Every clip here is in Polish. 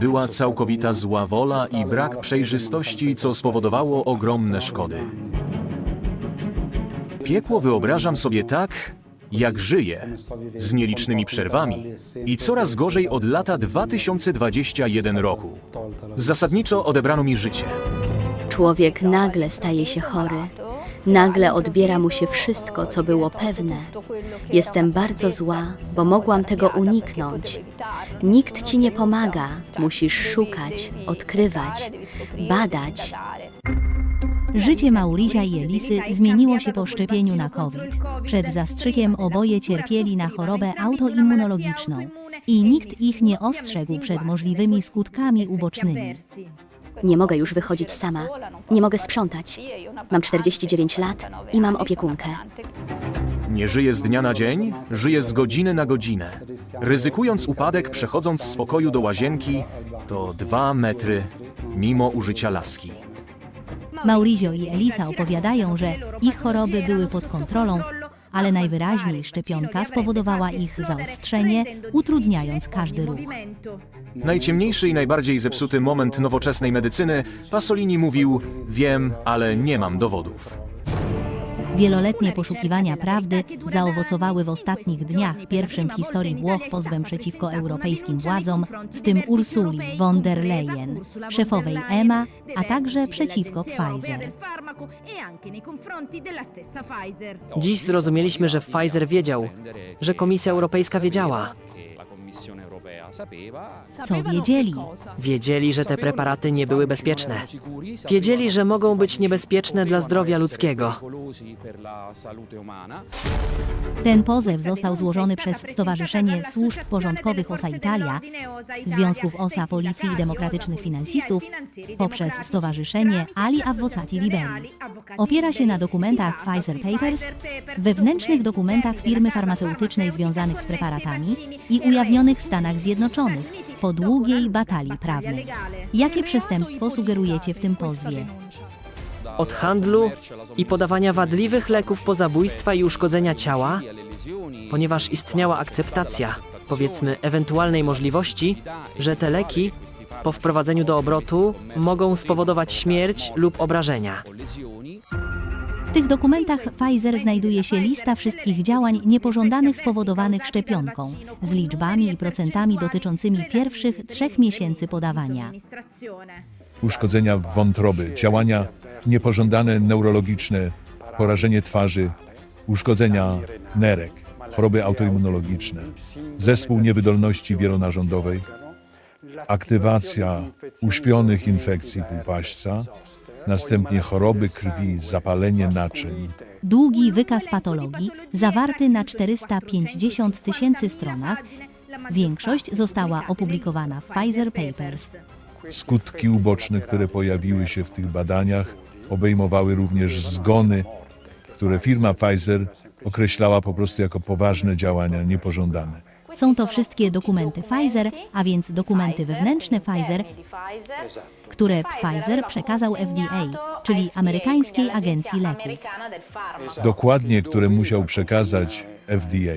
Była całkowita zła wola i brak przejrzystości, co spowodowało ogromne szkody. Piekło wyobrażam sobie tak, jak żyję, z nielicznymi przerwami i coraz gorzej od lata 2021 roku. Zasadniczo odebrano mi życie. Człowiek nagle staje się chory. Nagle odbiera mu się wszystko, co było pewne. Jestem bardzo zła, bo mogłam tego uniknąć. Nikt ci nie pomaga. Musisz szukać, odkrywać, badać. Życie Maurizia i Elisy zmieniło się po szczepieniu na COVID. Przed zastrzykiem oboje cierpieli na chorobę autoimmunologiczną i nikt ich nie ostrzegł przed możliwymi skutkami ubocznymi. Nie mogę już wychodzić sama. Nie mogę sprzątać. Mam 49 lat i mam opiekunkę. Nie żyję z dnia na dzień, żyję z godziny na godzinę. Ryzykując upadek, przechodząc z pokoju do łazienki, to dwa metry, mimo użycia laski. Maurizio i Elisa opowiadają, że ich choroby były pod kontrolą, ale najwyraźniej szczepionka spowodowała ich zaostrzenie, utrudniając każdy ruch. Najciemniejszy i najbardziej zepsuty moment nowoczesnej medycyny, Pasolini mówił: Wiem, ale nie mam dowodów. Wieloletnie poszukiwania prawdy zaowocowały w ostatnich dniach pierwszym w historii Włoch pozwem przeciwko europejskim władzom, w tym Ursuli von der Leyen, szefowej EMA, a także przeciwko Pfizer. Dziś zrozumieliśmy, że Pfizer wiedział, że Komisja Europejska wiedziała. Co wiedzieli? Wiedzieli, że te preparaty nie były bezpieczne. Wiedzieli, że mogą być niebezpieczne dla zdrowia ludzkiego. Ten pozew został złożony przez Stowarzyszenie Służb Porządkowych OSA Italia, Związków OSA Policji i Demokratycznych Finansistów poprzez Stowarzyszenie Ali Avvocati Liberi. Opiera się na dokumentach Pfizer Papers, wewnętrznych dokumentach firmy farmaceutycznej związanych z preparatami i ujawnionych w Stanach Zjednoczonych po długiej batalii prawnej. Jakie przestępstwo sugerujecie w tym pozwie? Od handlu i podawania wadliwych leków po zabójstwa i uszkodzenia ciała, ponieważ istniała akceptacja, powiedzmy, ewentualnej możliwości, że te leki po wprowadzeniu do obrotu mogą spowodować śmierć lub obrażenia. W tych dokumentach Pfizer znajduje się lista wszystkich działań niepożądanych spowodowanych szczepionką, z liczbami i procentami dotyczącymi pierwszych trzech miesięcy podawania. uszkodzenia wątroby, działania niepożądane neurologiczne, porażenie twarzy, uszkodzenia nerek, choroby autoimmunologiczne, zespół niewydolności wielonarządowej, aktywacja uśpionych infekcji półpaśćca, następnie choroby krwi, zapalenie naczyń, Długi wykaz patologii, zawarty na 450 tysięcy stronach, większość została opublikowana w Pfizer Papers. skutki uboczne, które pojawiły się w tych badaniach, obejmowały również zgony, które firma Pfizer określała po prostu jako poważne działania niepożądane. Są to wszystkie dokumenty Pfizer, a więc dokumenty wewnętrzne Pfizer, które Pfizer przekazał FDA, czyli amerykańskiej agencji leków. Dokładnie, które musiał przekazać FDA,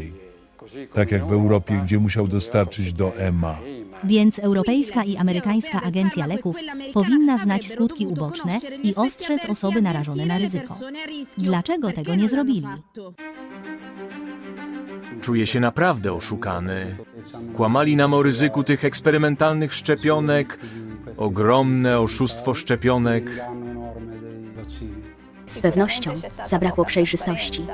tak jak w Europie, gdzie musiał dostarczyć do EMA. Więc Europejska i Amerykańska Agencja Leków powinna znać skutki uboczne i ostrzec osoby narażone na ryzyko. Dlaczego tego nie zrobili? Czuję się naprawdę oszukany. Kłamali nam o ryzyku tych eksperymentalnych szczepionek, ogromne oszustwo szczepionek. Z pewnością zabrakło przejrzystości.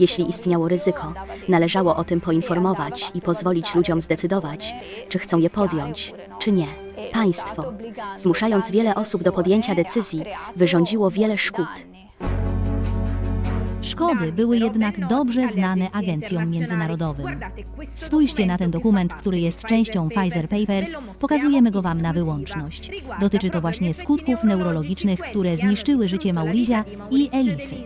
Jeśli istniało ryzyko, należało o tym poinformować i pozwolić ludziom zdecydować, czy chcą je podjąć, czy nie. Państwo, zmuszając wiele osób do podjęcia decyzji, wyrządziło wiele szkód. Szkody były jednak dobrze znane agencjom międzynarodowym. Spójrzcie na ten dokument, który jest częścią Pfizer Papers. Pokazujemy go Wam na wyłączność. Dotyczy to właśnie skutków neurologicznych, które zniszczyły życie Maurizia i Elisy.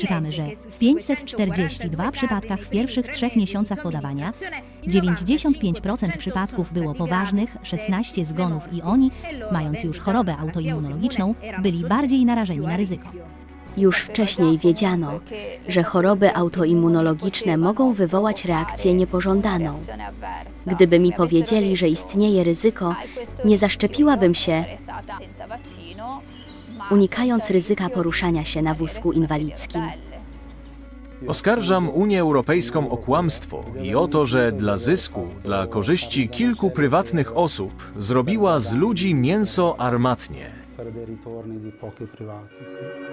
Czytamy, że w 542 przypadkach w pierwszych trzech miesiącach podawania 95% przypadków było poważnych, 16 zgonów i oni, mając już chorobę autoimmunologiczną, byli bardziej narażeni na ryzyko. Już wcześniej wiedziano, że choroby autoimmunologiczne mogą wywołać reakcję niepożądaną. Gdyby mi powiedzieli, że istnieje ryzyko, nie zaszczepiłabym się, unikając ryzyka poruszania się na wózku inwalidzkim. Oskarżam Unię Europejską o kłamstwo i o to, że dla zysku, dla korzyści kilku prywatnych osób zrobiła z ludzi mięso armatnie. per dei ritorni di pochi privati. sì.